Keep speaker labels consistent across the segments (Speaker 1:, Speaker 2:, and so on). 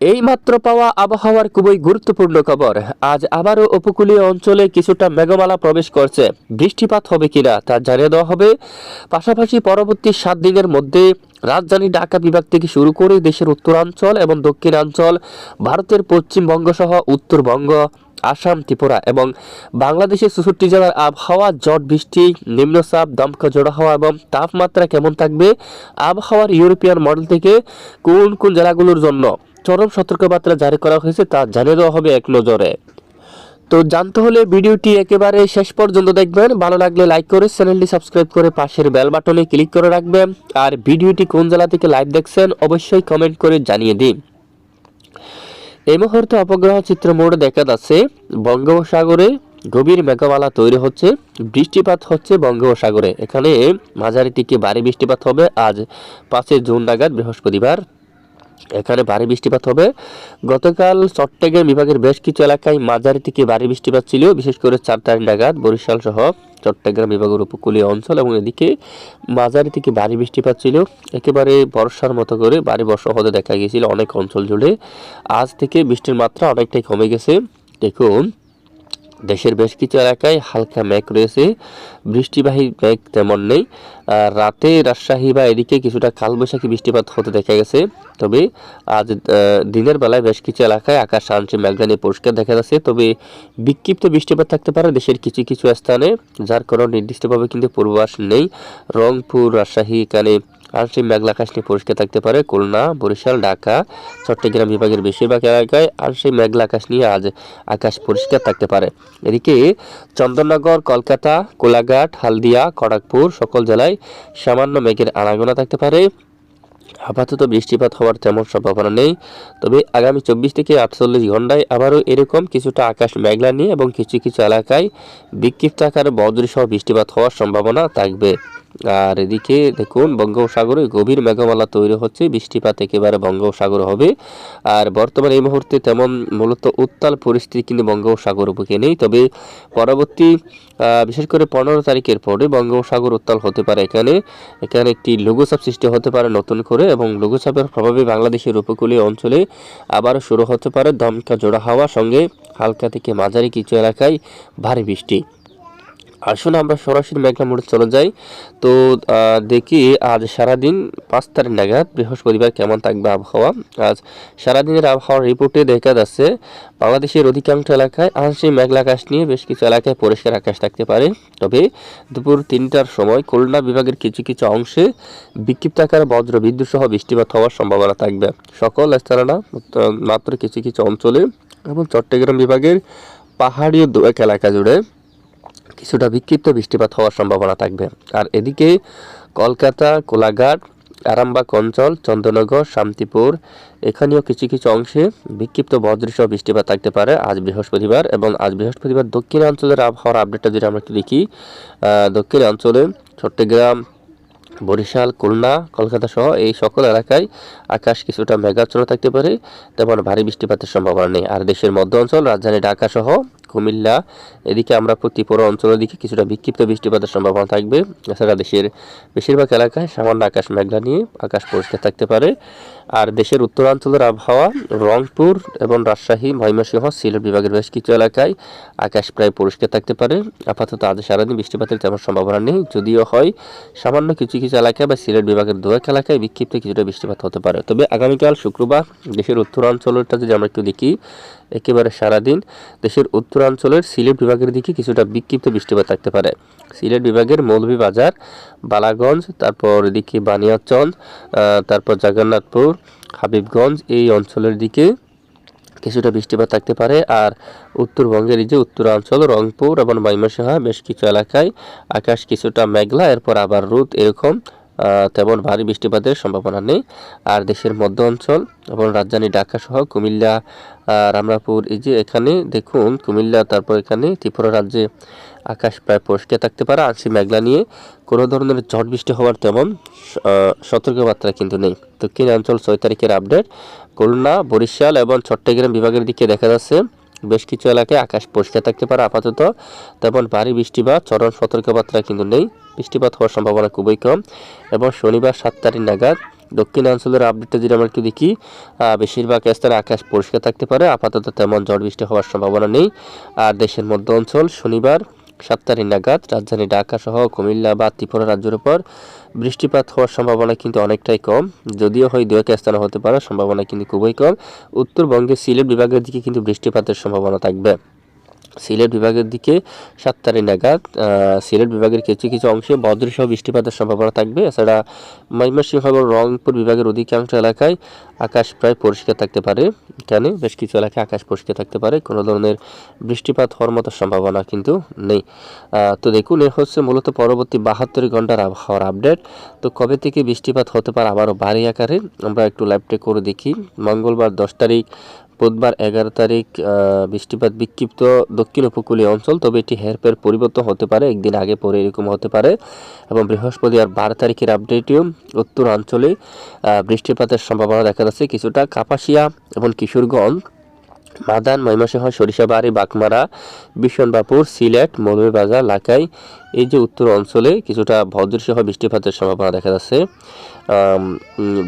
Speaker 1: এই মাত্র পাওয়া আবহাওয়ার খুবই গুরুত্বপূর্ণ খবর। আজ আবারও উপকূলীয় অঞ্চলে কিছুটা মেঘমালা প্রবেশ করছে। বৃষ্টিপাত হবে কিনা তা জানিয়ে দেওয়া হবে। পাশাপাশি পরবর্তী সাত দিনের মধ্যে রাজধানী ঢাকা বিভাগ থেকে শুরু করে দেশের উত্তরাঞ্চল এবং দক্ষিণাঞ্চল, ভারতের পশ্চিমবঙ্গ সহ উত্তরবঙ্গ, আসাম, ত্রিপুরা এবং বাংলাদেশের চৌষট্টি জেলার আবহাওয়া জট বৃষ্টি, নিম্নচাপ, দমকা, জোড়া হাওয়া এবং তাপমাত্রা কেমন থাকবে? আবহাওয়ার ইউরোপিয়ান মডেল থেকে কোন কোন জেলাগুলোর জন্য চরম সতর্কবার্তা জারি করা হয়েছে তা জানিয়ে দেওয়া হবে এক নজরে। তো জানতে হলে ভিডিওটি একেবারে শেষ পর্যন্ত দেখবেন। ভালো লাগলে লাইক করে চ্যানেলটি সাবস্ক্রাইব করে পাশের বেল বাটনে ক্লিক করে রাখবেন। আর ভিডিওটি কোন জেলা থেকে লাইভ দেখছেন অবশ্যই কমেন্ট করে জানিয়ে দিন। এই মুহূর্তে অপগ্রহ চিত্র মোড় দেখা যাচ্ছে, বঙ্গোপসাগরে গভীর মেঘমালা তৈরি হচ্ছে। বৃষ্টিপাত হচ্ছে বঙ্গোপসাগরে। এখানে মাঝারি থেকে ভারী বৃষ্টিপাত হবে। আজ পাঁচই জুন নাগাদ বৃহস্পতিবার। এখানে ভারী বৃষ্টিপাত হবে। গতকাল চট্টগ্রাম বিভাগের বেশ কিছু এলাকায় মাঝারি থেকে ভারী বৃষ্টিপাত ছিল, বিশেষ করে চার তারিখ নাগাদ, বরিশাল সহ চট্টগ্রাম বিভাগের উপকূলীয় অঞ্চল এবং এদিকে মাঝারি থেকে ভারী বৃষ্টিপাত ছিল। একেবারে বর্ষার মতো করে ভারী বর্ষা হতে দেখা গিয়েছিল অনেক অঞ্চল জুড়ে। আজ থেকে বৃষ্টির মাত্রা অনেকটাই কমে গেছে। দেখুন দেশের বেশ কিছু এলাকায় হালকা মেঘ রয়েছে। বৃষ্টিবাহী মেঘ তেমন নেই। আর রাতে রাজশাহী বা এদিকে কিছুটা কালবৈশাখী বৃষ্টিপাত হতে দেখা গেছে। তবে আজ দিনের বেলায় বেশ কিছু এলাকায় আকাশ আংশিক মেঘদানি পরিষ্কার দেখা যাচ্ছে। তবে বিক্ষিপ্ত বৃষ্টিপাত থাকতে পারে দেশের কিছু কিছু স্থানে, যার কোনো নির্দিষ্টভাবে কিন্তু পূর্বাভাস নেই। রংপুর, রাজশাহী, এখানে আংশিক মেঘলা আকাশ নিয়ে পরিষ্কার থাকতে পারে। খুলনা, বরিশাল, ঢাকা, চট্টগ্রাম বিভাগের বেশিরভাগ এলাকায় আংশিক মেঘলা আকাশ নিয়ে আজ আকাশ পরিষ্কার থাকতে পারে। এদিকে চন্দননগর, কলকাতা, কোলাঘাট, হালদিয়া, খড়গপুর সকল জেলায় সামান্য মেঘের আনাগোনা থাকতে পারে। আপাতত বৃষ্টিপাত হওয়ার তেমন সম্ভাবনা নেই। তবে আগামী চব্বিশ থেকে আটচল্লিশ ঘন্টায় আবারও এরকম কিছুটা আকাশ মেঘলা নিয়ে এবং কিছু কিছু এলাকায় বিক্ষিপ্ত আকারে বজ্রসহ বৃষ্টিপাত হওয়ার সম্ভাবনা থাকবে। আর এদিকে দেখুন, বঙ্গোপসাগরে গভীর মেঘমালা তৈরি হচ্ছে, বৃষ্টিপাত একেবারে বঙ্গোপসাগর হবে। আর বর্তমানে এই মুহূর্তে তেমন মূলত উত্তাল পরিস্থিতি কিন্তু বঙ্গোপসাগর বুকে নেই। তবে পরবর্তী বিশেষ করে পনেরো তারিখের পরে বঙ্গোপসাগর উত্তাল হতে পারে এখানে। এখানে একটি লঘুচাপ সৃষ্টি হতে পারে নতুন করে এবং লঘুচাপের প্রভাবে বাংলাদেশের উপকূলীয় অঞ্চলে আবারও শুরু হতে পারে দমকা জোড়া হাওয়া সঙ্গে হালকা থেকে মাঝারি কিছু এলাকায় ভারী বৃষ্টি। আসুন আমরা সরাসরি মেঘনা মোড়ে চলে যাই। তো দেখি আজ সারাদিন পাঁচ তারিখ নাগাদ বৃহস্পতিবার কেমন থাকবে আবহাওয়া। আজ সারাদিনের আবহাওয়ার রিপোর্টে দেখা যাচ্ছে, বাংলাদেশের অধিকাংশ এলাকায় আংশিক মেঘলা আকাশ নিয়ে বেশ কিছু এলাকায় পরিষ্কার আকাশ থাকতে পারে। তবে দুপুর তিনটার সময় খুলনা বিভাগের কিছু কিছু অংশে বিক্ষিপ্ত আকারে বজ্র, বিদ্যুৎ সহ বৃষ্টিপাত হওয়ার সম্ভাবনা থাকবে। সকল স্থানে মাত্র কিছু কিছু অঞ্চলে এবং চট্টগ্রাম বিভাগের পাহাড়ি এলাকা জুড়ে কিছুটা বিক্ষিপ্ত বৃষ্টিপাত হওয়ার সম্ভাবনা থাকবে। আর এদিকে কলকাতা, কোলাঘাট, আরামবাগ অঞ্চল, চন্দ্রনগর, শান্তিপুর, এখানেও কিছু কিছু অংশে বিক্ষিপ্ত বজ্রসহ বৃষ্টিপাত থাকতে পারে আজ বৃহস্পতিবার এবং আজ বৃহস্পতিবার দক্ষিণাঞ্চলের আবহাওয়ার আপডেটটা যদি আমরা একটু দেখি দক্ষিণাঞ্চলে চট্টগ্রাম, বরিশাল, খুলনা, কলকাতা সহ এই সকল এলাকায় আকাশ কিছুটা মেঘাচ্ছন্ন থাকতে পারে, তেমন ভারী বৃষ্টিপাতের সম্ভাবনা নেই। আর দেশের মধ্য অঞ্চল, রাজধানী ঢাকা সহ কুমিল্লা। এদিকে আমরা ত্রিপুরা অঞ্চলের দিকে কিছুটা বিক্ষিপ্ত বৃষ্টিপাতের সম্ভাবনা থাকবে। এছাড়া দেশের বেশিরভাগ এলাকায় সামান্য আকাশ মেঘলা নিয়ে আকাশ পরিষ্কার থাকতে পারে। আর দেশের উত্তরাঞ্চলের আবহাওয়া, রংপুর এবং রাজশাহী, ময়মনসিংহ, সিলেট বিভাগের বেশ কিছু এলাকায় আকাশ প্রায় পরিষ্কার থাকতে পারে। আপাতত আজ সারাদিন বৃষ্টিপাতের তেমন সম্ভাবনা নেই, যদিও হয় সামান্য কিছু কিছু এলাকায় বা সিলেট বিভাগের দু এক এলাকায় বিক্ষিপ্ত কিছুটা বৃষ্টিপাত হতে পারে। তবে আগামীকাল শুক্রবার দেশের উত্তরাঞ্চলটা যদি আমরা একটু দেখি একেবারে সারাদিন দেশের উত্তরাঞ্চলের সিলেট বিভাগের দিকে কিছুটা বিক্ষিপ্ত বৃষ্টিপাত থাকতে পারে। সিলেট বিভাগের মৌলভীবাজার বালাগঞ্জ তারপর এদিকে বানিয়াচঞ্জ আহ, তারপর জগন্নাথপুর হাবিবগঞ্জ এই অঞ্চলের দিকে কিছুটা বৃষ্টিপাত থাকতে পারে। আর উত্তরবঙ্গের এই যে উত্তরাঞ্চল রংপুর এবং ময়মনসিংহ বেশ কিছু এলাকায় আকাশ কিছুটা মেঘলা এরপর আবার রোদ এরকম। তেমন ভারী বৃষ্টিপাতের সম্ভাবনা নেই। আর দেশের মধ্য অঞ্চল এবং রাজধানী ঢাকা সহ কুমিল্লা আহ, রামনাপুর এই যে এখানে দেখুন কুমিল্লা তারপর এখানে ত্রিপুরা রাজ্যে আকাশ প্রায় পরিষ্কার থাকতে পারে। আংশিক মেঘলা নিয়ে কোনো ধরনের ঝড় বৃষ্টি হওয়ার তেমন সতর্কবার্তা কিন্তু নেই। দক্ষিণাঞ্চল ছয় তারিখের আপডেট। খুলনা বরিশাল এবং চট্টগ্রাম বিভাগের দিকে দেখা যাচ্ছে বেশ কিছু এলাকায় আকাশ পরিষ্কার থাকতে পারে, আপাতত। তেমন ভারী বৃষ্টি বা চরম সতর্কবার্তা কিন্তু নেই। বৃষ্টিপাত হওয়ার সম্ভাবনা খুবই কম। এবং শনিবার সাত তারিখ নাগাদ দক্ষিণাঞ্চলের আপডেটটা যদি আমরা একটু দেখি বেশিরভাগ স্থানে আকাশ পরিষ্কার থাকতে পারে, আপাতত তেমন ঝড় বৃষ্টি হওয়ার সম্ভাবনা নেই। আর দেশের মধ্য অঞ্চল শনিবার সাত তারিখ নাগাদ রাজধানী ঢাকা সহ কুমিল্লা বা ত্রিপুরা রাজ্যের উপর বৃষ্টিপাত হওয়ার সম্ভাবনা কিন্তু অনেকটাই কম। যদিও হয় দু এক স্থানে হতে পারে, সম্ভাবনা কিন্তু খুবই কম। উত্তরবঙ্গে সিলেট বিভাগের দিকে কিন্তু বৃষ্টিপাতের সম্ভাবনা থাকবে। সিলেট বিভাগের দিকে সাত তারিখ নাগাদ সিলেট বিভাগের কিছু কিছু অংশে বজ্রসহ বৃষ্টিপাতের সম্ভাবনা থাকবে। এছাড়া ময়মনসিংহ এবং রংপুর বিভাগের অধিকাংশ এলাকায় আকাশ প্রায় পরিষ্কার থাকতে পারে। এখানে বেশ কিছু এলাকায় আকাশ পরিষ্কার থাকতে পারে। কোনো ধরনের বৃষ্টিপাত হওয়ার মতো সম্ভাবনা কিন্তু নেই। তো দেখুন, এ হচ্ছে মূলত পরবর্তী বাহাত্তর ঘণ্টার আবহাওয়ার আপডেট। তো কবে থেকে বৃষ্টিপাত হতে পারে আবারও ভারী আকারে? আমরা একটু লাইভটে করে দেখি। মঙ্গলবার দশ তারিখ বুধবার এগারো তারিখ বৃষ্টিপাত বিক্ষিপ্ত দক্ষিণ উপকূলীয় অঞ্চল, তবে এটি হেরফের পরিবর্তন হতে পারে। একদিন আগে পরে এরকম হতে পারে এবং বৃহস্পতিবার বারো তারিখের আপডেটেও উত্তর অঞ্চলে বৃষ্টিপাতের সম্ভাবনা দেখা যাচ্ছে। কিছুটা কাপাসিয়া এবং কিশোরগঞ্জ মাদান, ময়মনসিংহ, সরিষাবাড়ি, বাগমারা বিশনবাপুর সিলেট, মৌলভীবাজার, লাকাই, এই যে উত্তর অঞ্চলে কিছুটা ভদ্রসহ বৃষ্টিপাতের সম্ভাবনা দেখা যাচ্ছে।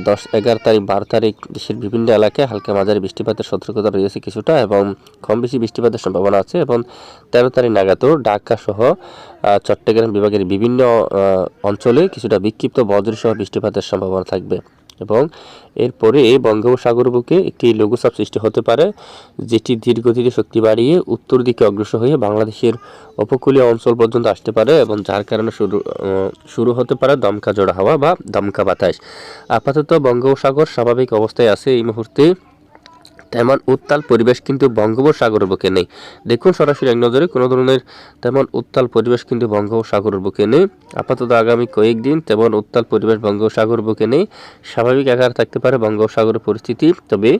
Speaker 1: দশ এগারো তারিখ, বারো তারিখ দেশের বিভিন্ন এলাকায় হালকা মাঝারি বৃষ্টিপাতের সতর্কতা রয়েছে কিছুটা এবং কম বেশি বৃষ্টিপাতের সম্ভাবনা আছে এবং তেরো তারিখ নাগাদও ঢাকা সহ চট্টগ্রাম বিভাগের বিভিন্ন অঞ্চলে কিছুটা বিক্ষিপ্ত বজ্রসহ বৃষ্টিপাতের সম্ভাবনা থাকবে। এবং এরপরে বঙ্গোপসাগর বুকে একটি লঘুচাপ সৃষ্টি হতে পারে, যেটি ধীরগতিতে শক্তি বাড়িয়ে উত্তর দিকে অগ্রসর হয়ে বাংলাদেশের উপকূলীয় অঞ্চল পর্যন্ত আসতে পারে এবং যার কারণে শুরু শুরু হতে পারে দমকা জোড়া হাওয়া বা দমকা বাতাস। আপাতত বঙ্গোপসাগর স্বাভাবিক অবস্থায় আছে এই মুহূর্তে। তেমন উত্তাল পরিবেশ কিন্তু বঙ্গোপসাগরের বুকে নেই। দেখুন সরাসরি এক নজরে কোনো ধরনের তেমন উত্তাল পরিবেশ কিন্তু বঙ্গোপসাগরের বুকে নেই। আপাতত আগামী কয়েকদিন তেমন উত্তাল পরিবেশ বঙ্গোপসাগরের বুকে নেই। স্বাভাবিক আকার থাকতে পারে বঙ্গোপসাগরের পরিস্থিতি। তবে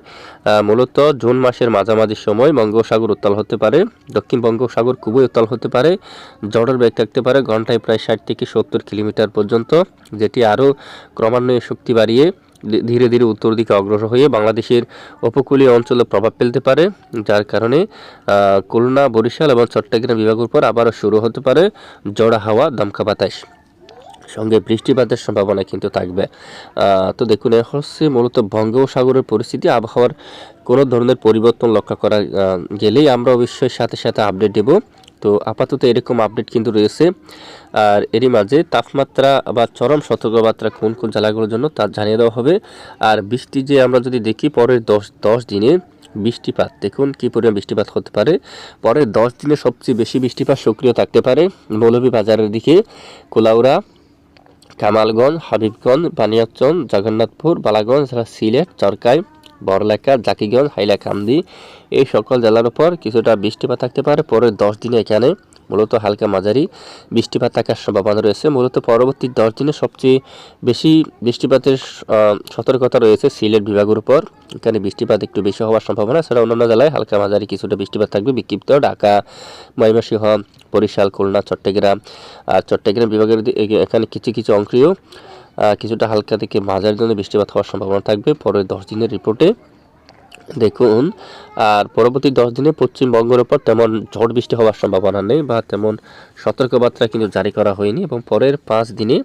Speaker 1: মূলত জুন মাসের মাঝামাঝি সময় বঙ্গোপসাগর উত্তাল হতে পারে। দক্ষিণ বঙ্গোপসাগর খুবই উত্তাল হতে পারে। জড়ের বেগ থাকতে পারে। ঘন্টায় প্রায় ষাট থেকে সত্তর কিলোমিটার পর্যন্ত, যেটি আরও ক্রমান্বয়ে শক্তি বাড়িয়ে ধীরে ধীরে উত্তর দিকে অগ্রসর হয়ে বাংলাদেশের উপকূলীয় অঞ্চলে প্রভাব ফেলতে পারে, যার কারণে খুলনা, বরিশাল এবং চট্টগ্রাম বিভাগের উপর আবারও শুরু হতে পারে জড়া হাওয়া, দমকা বাতাস। সঙ্গে বৃষ্টিপাতের সম্ভাবনা কিন্তু থাকবে। তো দেখুন, এ হচ্ছে মূলত বঙ্গোপসাগরের পরিস্থিতি। আবহাওয়ার কোনো ধরনের পরিবর্তন লক্ষ্য করা গেলেই আমরা অবশ্যই সাথে সাথে আপডেট দেব। তো আপাতত এরকম আপডেট কিন্তু রয়েছে। আর এরই মাঝে তাপমাত্রা বা চরম সতর্কবার্তা কোন কোন জেলাগুলোর জন্য তা জানিয়ে দেওয়া হবে। আর বৃষ্টি যে আমরা যদি দেখি পরের দশ দশ দিনে বৃষ্টিপাত, দেখুন কী পরিমাণ বৃষ্টিপাত হতে পারে। পরের দশ দিনে সবচেয়ে বেশি বৃষ্টিপাত সক্রিয় থাকতে পারে মৌলভীবাজারের দিকে। কোলাউড়া, কামালগঞ্জ, হাবিবগঞ্জ বানিয়াচন জগন্নাথপুর, বালাগঞ্জ, সিলেট চরকাই বড়লেখা জাকিগঞ্জ হাইলাকান্দি এই সকল জেলার উপর কিছুটা বৃষ্টিপাত থাকতে পারে। পরের দশ দিনে এখানে মূলত হালকা মাঝারি বৃষ্টিপাত থাকার সম্ভাবনা রয়েছে। মূলত পরবর্তী দশ দিনে সবচেয়ে বেশি বৃষ্টিপাতের সতর্কতা রয়েছে সিলেট বিভাগের উপর। এখানে বৃষ্টিপাত একটু বেশি হওয়ার সম্ভাবনা ছাড়া অন্যান্য জেলায় হালকা মাঝারি কিছুটা বৃষ্টিপাত থাকবে। বিক্ষিপ্ত ঢাকা ময়মনসিংহ বরিশাল খুলনা চট্টগ্রাম আর চট্টগ্রাম বিভাগের এখানে কিছু কিছু আহ, কিছুটা হালকা থেকে মাঝারি জন্য বৃষ্টিপাত হওয়ার সম্ভাবনা থাকবে। পরের দশ দিনের রিপোর্টে দেখুন। আর পরবর্তী দশ দিনে পশ্চিমবঙ্গের ওপর তেমন ঝড় বৃষ্টি হওয়ার সম্ভাবনা নেই বা তেমন সতর্কবার্তা কিন্তু জারি করা হয়নি এবং পরের পাঁচ দিনে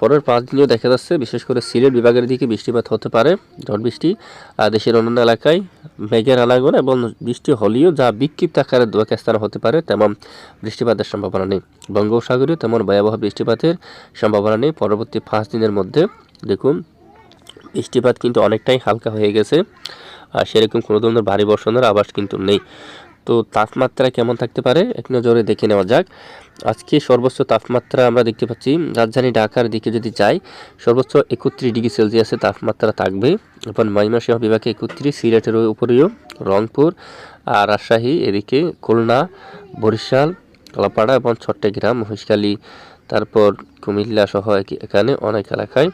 Speaker 1: পরের পাঁচ দিনেও দেখা যাচ্ছে। বিশেষ করে সিলেট বিভাগের দিকে বৃষ্টিপাত হতে পারে, ঝড় বৃষ্টি দেশের অন্যান্য এলাকায় মেঘের আনাগন এবং বৃষ্টি হলেও যা বিক্ষিপ্ত আকারে দু এক স্থানে হতে পারে তেমন বৃষ্টিপাতের সম্ভাবনা নেই। বঙ্গোপসাগরেও তেমন ভয়াবহ বৃষ্টিপাতের সম্ভাবনা নেই। পরবর্তী পাঁচ দিনের মধ্যে দেখুন, বৃষ্টিপাত কিন্তু অনেকটাই হালকা হয়ে গেছে। আর সেরকম কোনো ধরনের ভারী বর্ষণের আভাস কিন্তু নেই। তো তাপমাত্রা কেমন থাকতে পারে, এক নজরে দেখে নেওয়া যাক। আজকে সর্বোচ্চ তাপমাত্রা আমরা দেখতে পাচ্ছি, রাজধানী ঢাকার দিকে যদি যাই, সর্বোচ্চ একত্রিশ ডিগ্রি সেলসিয়াসের তাপমাত্রা থাকবে। এবং ময়মনসিংহ বিভাগে একত্রিশ সিলেটের উপরেও রংপুর আর রাজশাহী, এদিকে খুলনা, বরিশাল, কলাপাড়া এবং চট্টগ্রাম মহিষখালী তারপর কুমিল্লা সহ এখানে অনেক এলাকায়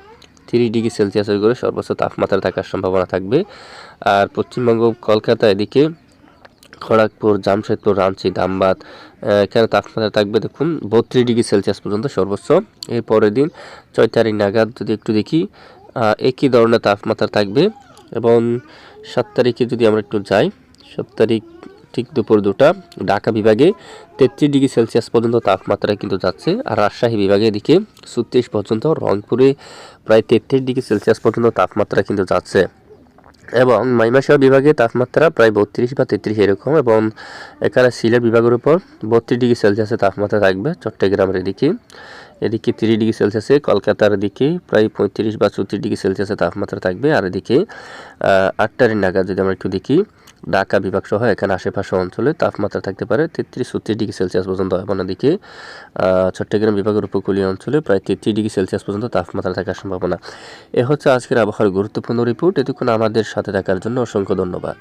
Speaker 1: তিরিশ ডিগ্রি সেলসিয়াসের করে সর্বোচ্চ তাপমাত্রা থাকার সম্ভাবনা থাকবে। আর পশ্চিমবঙ্গ কলকাতা এদিকে খড়গপুর, জামশেদপুর রাঞ্চি ধামবাদ এখানে তাপমাত্রা থাকবে দেখুন বত্রিশ ডিগ্রি সেলসিয়াস পর্যন্ত সর্বোচ্চ। এর পরের দিন ছয় তারিখ নাগাদ যদি একটু দেখি একই ধরনের তাপমাত্রা থাকবে এবং সাত তারিখে যদি আমরা একটু যাই, সাত তারিখ ঠিক দুপুর দুটা, ঢাকা বিভাগে তেত্রিশ ডিগ্রি সেলসিয়াস পর্যন্ত তাপমাত্রা কিন্তু যাচ্ছে আর রাজশাহী বিভাগে এদিকে ছত্রিশ পর্যন্ত, রংপুরে প্রায় তেত্রিশ ডিগ্রি সেলসিয়াস পর্যন্ত তাপমাত্রা কিন্তু যাচ্ছে। এবং মাইমাশাহ বিভাগে তাপমাত্রা প্রায় বত্রিশ বা তেত্রিশ এরকম এবং এখানে সিলেট বিভাগের উপর বত্রিশ ডিগ্রি সেলসিয়াসের তাপমাত্রা থাকবে চট্টগ্রামের এদিকে এদিকে তিরিশ ডিগ্রি সেলসিয়াসে কলকাতার দিকে প্রায় পঁয়ত্রিশ বা চৌত্রিশ ডিগ্রি সেলসিয়াসের তাপমাত্রা থাকবে। আর এদিকে আটটার নাগাদ যদি আমরা একটু দেখি ঢাকা বিভাগ সহ এখানে আশেপাশে অঞ্চলে তাপমাত্রা থাকতে পারে তেত্রিশ ছত্রিশ ডিগ্রি সেলসিয়াস পর্যন্ত এবং দিকে চট্টগ্রাম বিভাগের উপকূলীয় অঞ্চলে প্রায় তেত্রিশ ডিগ্রি সেলসিয়াস পর্যন্ত তাপমাত্রা থাকার সম্ভাবনা। এ হচ্ছে আজকের আবহাওয়ার গুরুত্বপূর্ণ রিপোর্ট। এতক্ষণ আমাদের সাথে থাকার জন্য অসংখ্য ধন্যবাদ।